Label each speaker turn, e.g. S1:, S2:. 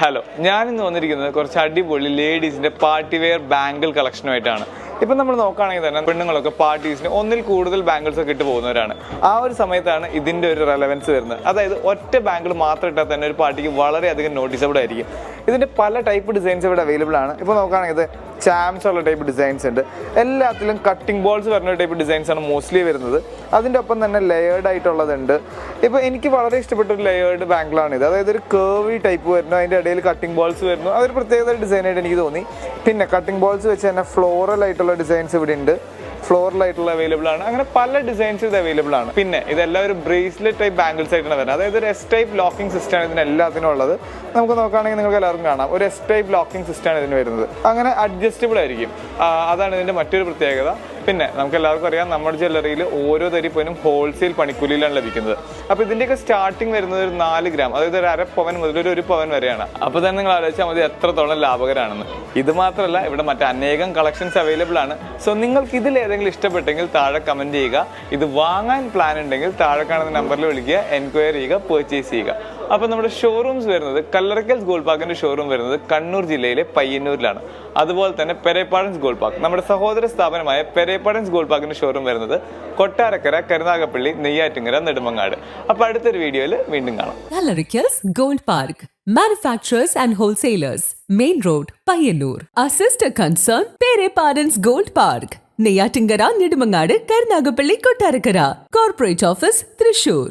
S1: Hello ഞാനിന്ന് വന്നിരിക്കുന്നത് കുറച്ച് അടിപൊളി ലേഡീസിന്റെ പാർട്ടി വെയർ ബാംഗിൾ കളക്ഷനുമായിട്ടാണ് ഇപ്പം നമ്മൾ നോക്കുകയാണെങ്കിൽ തന്നെ പെണ്ണുങ്ങളൊക്കെ പാർട്ടീസിന് ഒന്നിൽ കൂടുതൽ ബാങ്കിൾസ് ഒക്കെ ഇട്ട് പോകുന്നവരാണ്. ആ ഒരു സമയത്താണ് ഇതിന്റെ ഒരു റെലവൻസ് വരുന്നത്. അതായത് ഒറ്റ ബാങ്കിൾ മാത്രം ഇട്ടാൽ തന്നെ ഒരു പാർട്ടിക്ക് വളരെയധികം നോട്ടീസബിൾ ആയിരിക്കും. ഇതിന്റെ പല ടൈപ്പ് ഡിസൈൻസ് ഇവിടെ അവൈലബിൾ ആണ്. ഇപ്പോൾ നോക്കുകയാണെങ്കിൽ ചാംസ് ഉള്ള ടൈപ്പ് ഡിസൈൻസ് ഉണ്ട്. എല്ലാത്തിലും കട്ടിംഗ് ബോൾസ് വരുന്ന ടൈപ്പ് ഡിസൈൻസ് ആണ് മോസ്റ്റ്ലി വരുന്നത്. അതിന്റെ ഒപ്പം തന്നെ ലെയേർഡ് ആയിട്ടുള്ളതുണ്ട് ഇപ്പോൾ എനിക്ക് വളരെ ഇഷ്ടപ്പെട്ട ഒരു ലെയേർഡ് ബാങ്കിളാണ് ഇത്. അതായത് ഒരു കേവി ടൈപ്പ് വരുന്നു അതിന്റെ ഇടയിൽ കട്ടിംഗ് ബോൾസ് വരുന്നു. അതൊരു പ്രത്യേകത ഡിസൈനായിട്ട് എനിക്ക് തോന്നി. പിന്നെ കട്ടിംഗ് ബോൾസ് വെച്ച് തന്നെ ഫ്ലോറൽ ആയിട്ടുള്ള ഡിസൈൻസ് ഇവിടെ ഉണ്ട്. ഫ്ലോറൽ ആയിട്ടുള്ള അവൈലബിൾ ആണ്. അങ്ങനെ പല ഡിസൈൻസ് ഇത് അവൈലബിൾ ആണ്. പിന്നെ ഇതെല്ലാം ഒരു ബ്രേസ്ലെറ്റ് ടൈപ്പ് ബാംഗിൾസ് ആയിട്ടാണ് വരുന്നത്. അതായത് ഒരു എസ് ടൈപ്പ് ലോക്കിംഗ് സിസ്റ്റം ആണ് ഇതിന് എല്ലാത്തിനും ഉള്ളത്. നമുക്ക് നോക്കുകയാണെങ്കിൽ നിങ്ങൾക്ക് എല്ലാവർക്കും കാണാം. ഒരു എസ് ടൈപ്പ് ലോക്കിംഗ് സിസ്റ്റം ആണ് ഇതിന് വരുന്നത്. അങ്ങനെ അഡ്ജസ്റ്റബിൾ ആയിരിക്കും. അതാണ് ഇതിന്റെ മറ്റൊരു പ്രത്യേകത. പിന്നെ നമുക്ക് എല്ലാവർക്കും അറിയാം നമ്മുടെ ജ്വല്ലറിയിൽ ഓരോ തരിപ്പനും ഹോൾസെയിൽ പണിക്കൂലിയിലാണ് ലഭിക്കുന്നത്. അപ്പോൾ ഇതിന്റെയൊക്കെ സ്റ്റാർട്ടിംഗ് വരുന്നത് ഒരു നാല് ഗ്രാം അതായത് ഒരു അര പവൻ മുതൽ ഒരു ഒരു പവൻ വരെയാണ്. അപ്പോൾ തന്നെ നിങ്ങൾ ആലോചിച്ചാൽ മതി എത്രത്തോളം ലാഭകരമാണെന്ന് ഇത് മാത്രമല്ല ഇവിടെ മറ്റ് അനേകം കളക്ഷൻസ് അവൈലബിൾ ആണ്. സോ നിങ്ങൾക്ക് ഇതിൽ ഏതെങ്കിലും ഇഷ്ടപ്പെട്ടെങ്കിൽ താഴെ കമന്റ് ചെയ്യുക. ഇത് വാങ്ങാൻ പ്ലാൻ ഉണ്ടെങ്കിൽ താഴെ കാണുന്ന നമ്പറിൽ വിളിക്കുക എൻക്വയറി ചെയ്യുക പർച്ചേസ് ചെയ്യുക. അപ്പോൾ നമ്മുടെ ഷോറൂംസ് വരുന്നത് കല്ലറക്കൽ ഗോൾഡ് പാർക്കിന്റെ ഷോറൂം വരുന്നത് കണ്ണൂർ ജില്ലയിലെ പയ്യന്നൂരിലാണ്. അതുപോലെ തന്നെ പെരേപ്പാടൻസ് ഗോൾഡ് പാർക്ക്. നമ്മുടെ സഹോദര സ്ഥാപനമായ പെരേപ്പാടൻസ് ഗോൾഡ് പാർക്കിന്റെ ഷോറൂം വരുന്നത് കൊട്ടാരക്കര കരുനാഗപ്പള്ളി നെയ്യാറ്റിങ്ങര നെടുമങ്ങാട്. അപ്പോൾ അടുത്തൊരു വീഡിയോയിൽ വീണ്ടും കാണാം.
S2: Alaricals gold park. Manufacturers and wholesalers. Main road Payyanur. Our sister concern, Pere Parents Gold. Neyyattinkara Nedumangad Karunagappally Kottarakkara. Corporate office Thrissur.